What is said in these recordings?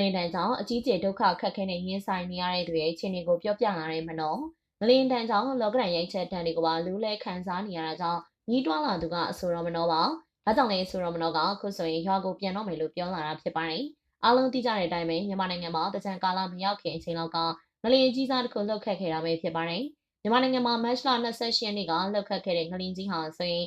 လင်တန်ကြောင့်အကြီးကျယ်ဒုက္ခခက်ခဲနဲ့ရင်ဆိုင်နေရတဲ့သူရဲ့အခြေအနေကိုပြောပြလာတဲ့မနောငလင်တန်ကြောင့်လောကရန်ရိုက်ချက်တန်တွေကိုပါလူးလဲခံစားနေရတာကြောင့်ညီးတွားလာသူကအဆိုတော်မနောပါဒါကြောင့်လည်းဆိုတော်မနောကခုဆိုရင်ရွာကိုပြန်တော့မယ်လို့ပြောလာတာဖြစ်ပါတယ်အားလုံးသိကြတဲ့အတိုင်းပဲမြန်မာနိုင်ငံမှာတကြံကာလမရောက်ခင်အချိန်လောက်ကငလင်ကြီးစားတစ်ခုလှုပ်ခတ်ခဲ့တာပဲဖြစ်ပါတယ်မြန်မာနိုင်ငံမှာမတ်လ28ရက်နေ့ကလှုပ်ခတ်ခဲ့တဲ့ငလင်ကြီးဟာဆိုရင်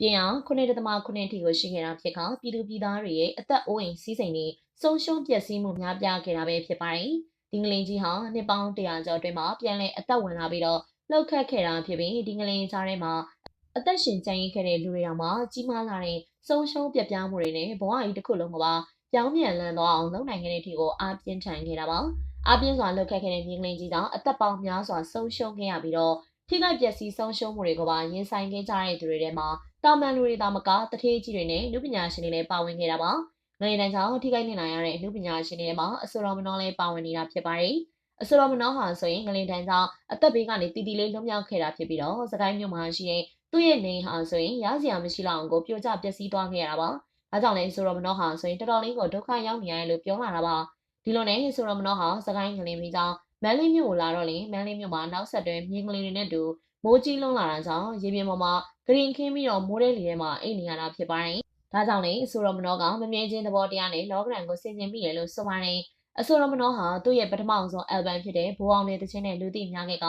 ပြင်အောင်9.9ထိကိုရှိခဲ့တာဖြစ်ကပြည်သူပြည်သားတွေရဲ့အသက်အိုးအိမ်စီးစိမ်တွေဆုံးရှုံးပျက်စီးမှုများပြားခဲ့တာပဲဖြစ်ပါတယ်။ဒီငလင်ကြီးဟာနှစ်ပေါင်း100ကျော်အတွင်းမှာပြန်လည်အသက်ဝင်လာပြီးတော့လှုပ်ခတ်ခဲ့တာဖြစ်ပြီးဒီငလင်ကြားထဲမှာအသက်ရှင်ကျန်ရစ်ခဲ့တဲ့လူတွေတောင်မှကြီးမားလာတဲ့ဆုံးရှုံးပြပြမှုတွေနဲ့ဘဝကြီးတစ်ခုလုံးကပါပြောင်းပြန်လန်းသွားအောင်လုပ်နိုင်ခဲ့တဲ့အထိကိုအားပြင်းထန်ခဲ့တာပါ။အားပြင်းစွာလှုပ်ခတ်ခဲ့တဲ့မြင်းကလေးကြီးကြောင့်အသက်ပေါင်းများစွာဆုံးရှုံးခဲ့ရပြီးတော့ထိခိုက်ပျက်စီးဆုံးရှုံးမှုတွေကိုပါရင်ဆိုင်ခဲ့ကြတဲ့သူတွေထဲမှာ တာမန်လူတွေသာမကတထေးကြီးတွေနဲ့လူပညာရှင်တွေလည်းပါဝင်ခဲ့တာပါ။နိုင်ငံတကာကြောင့်ထိခိုက်နေနိုင်ရတဲ့လူပညာရှင်တွေမှာအဆိုတော်မနောလည်းပါဝင်နေတာဖြစ်ပါတယ်။အဆိုတော်မနောဟာဆိုရင်ငလင်တန်းကြောင့်အသက်ဘေးကနေတီတီလေးလွတ်မြောက်ခဲ့တာဖြစ်ပြီးတော့စကိုင်းမြို့မှာရှိတဲ့သူ့ရဲ့နေဟာဆိုရင်ရစရာမရှိလောက်အောင်ကိုပြိုကျပျက်စီးသွားခဲ့ရတာပါ။ဒါကြောင့်လည်းဆိုတော်မနောဟာဆိုရင်တော်တော်လေးကိုဒုက္ခရောက်နေရတယ်လို့ပြောလာတာပါ။ဒီလိုနဲ့ဆိုတော်မနောဟာစကိုင်းငလင်ပြီးကြောင့်မန်လေးမြို့ကိုလာတော့လေမန်လေးမြို့မှာနောက်ဆက်တွဲမြင်းကလေးတွေနဲ့တူ မိုးကြီးလုံးလာတာကြောင့်ရေပြင်ပေါ်မှာဂရင်ခင်းပြီးတော့မိုးတဲ့လေထဲမှာအိတ်နေရတာဖြစ်ပါတယ်။ဒါကြောင့်လေအဆိုတော်မနောကမမြဲချင်းသဘောတရားနဲ့လောကရန်ကိုဆင်ကျင်မိတယ်လို့ဆိုပါတယ်။အဆိုတော်မနောဟာသူ့ရဲ့ပထမဆုံးအယ်ဘမ်ဖြစ်တဲ့ဘိုးအောင်တဲ့တခြင်းနဲ့လူသိများခဲ့က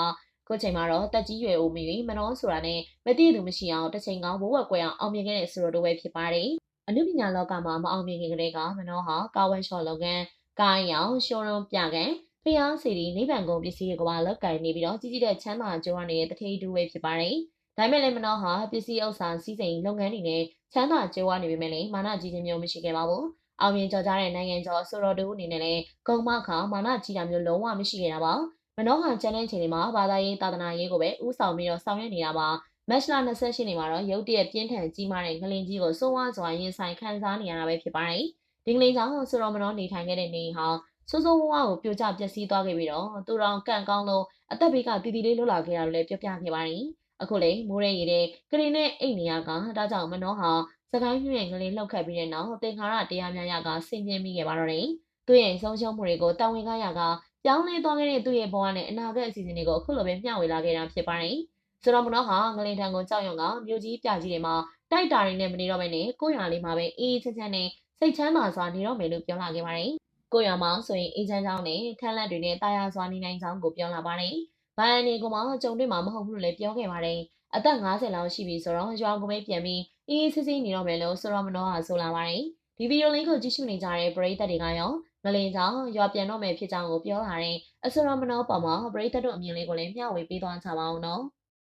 ခုချိန်မှာတော့တက်ကြီးရွယ်ဦးမိပြီးမနောဆိုတာနဲ့မသိသူမရှိအောင်တစ်ချိန်ကဝဝက်ကွယ်အောင်အောင်မြင်ခဲ့တဲ့ဆိုတော်တို့ပဲဖြစ်ပါတယ်။အနုပညာလောကမှာမအောင်မြင်ခင်ကတည်းကမနောဟာကာဝမ်ရှော့လုပ်ငန်းကားရောင်ရှုံးရုံပြကန် ဖျားစီဒီနိဗ္ဗာန်ကုန်ပစ္စည်းတွေကပါလောက်ကင်နေပြီးတော့ကြီးကြီးတဲ့ချမ်းသာကြိုးရနေတဲ့တထေးတူပဲဖြစ်ပါတယ်။ဒါပေမဲ့လည်းမနောဟာပစ္စည်းဥစ္စာစီးစိမ်လုပ်ငန်းတွေနဲ့ချမ်းသာကြိုးရနေပေမဲ့လည်းမာနကြီးခြင်းမျိုးမရှိခဲ့ပါဘူး။အောင်မြင်ကြော်ကြားတဲ့နိုင်ငံကျော်ဆိုတော်တူအနေနဲ့လည်းဂုံမခါမာနကြီးတာမျိုးလုံးဝမရှိခဲ့တာပါ။မနောဟာချန်တဲ့ချိန်တွေမှာဘာသာရေးသာသနာရေးကိုပဲဥဆောင်ပြီးတော့ဆောင်ရွက်နေတာပါ။မက်ရှလာ28နှစ်မှာတော့ရုတ်တရက်ပြင်းထန်ကြီးမားတဲ့ငလင်ကြီးကိုစိုးဝါစွာရင်ဆိုင်ခံစားနေရတာပဲဖြစ်ပါတယ်။ဒီငလင်ကြောင့်ဆိုတော်မနောနေထိုင်ခဲ့တဲ့နေဟောင်း ဆိုးဆိုးဝါးဝါကိုပြိုကျပျက်စီးသွားခဲ့ပြီးတော့သူတော်ကန့်ကောင်းလို့အသက်ဘေးကတီတီလေးလွတ်လာခဲ့တာလို့လည်းပြောပြခဲ့ပါတယ်။အခုလေမိုးရဲရည်တဲ့ကရင်နဲ့အိတ်နေရကဒါကြောင့်မနှောဟာစကိုင်းပြည့်ရဲ့ငလင်းလှုပ်ခတ်ပြီးတဲ့နောက်သင်္ခါရတရားများရကဆင်ပြင်းမိခဲ့ပါတော့တယ်။သူ့ရဲ့ဆုံးရှုံးမှုတွေကိုတာဝန်ခံရကပြောင်းလဲသွားခဲ့တဲ့သူ့ရဲ့ဘဝနဲ့အနာဂတ်အစီအစဉ်တွေကိုအခုလိုပဲမျှဝေလာခဲ့တာဖြစ်ပါတယ်။ဆိုတော့မနှောဟာငလင်းထံကိုကြောက်ရွံ့ကမြို့ကြီးပြကြီးတွေမှာတိုက်တာတွေနဲ့မနေတော့ဘဲနဲ့ကိုယ်ရွာလေးမှာပဲအေးအေးချမ်းချမ်းနဲ့စိတ်ချမ်းသာစွာနေတော့မယ်လို့ပြောလာခဲ့ပါတယ်။ ကိုရွာမောင်ဆိုရင်အေဂျင့်ချောင်းနဲ့ထန်းလက်တွေနဲ့တာယာစွာနေနိုင်ကြောင်းကိုပြောလာပါတယ်။ဘိုင်အနေကမှကြုံတွေ့မှာမဟုတ်ဘူးလို့လည်းပြောခဲ့ပါတယ်။အသက်50လောက်ရှိပြီဆိုတော့ရွာကိုပဲပြန်ပြီးအေးအေးဆေးဆေးနေတော့မယ်လို့ဆိုတော့မနောဟာဆိုလာပါတယ်။ဒီဗီဒီယိုလေးကိုကြည့်ရှုနေကြတဲ့ပရိသတ်တွေကရောငလင်ကြောင့်ရွာပြန်တော့မယ်ဖြစ်ကြောင်းကိုပြောလာတဲ့အဆိုတော်မနောပေါ်မှာပရိသတ်တို့အမြင်လေးကိုလည်းမျှဝေပေးသွားကြပါအောင်နော်။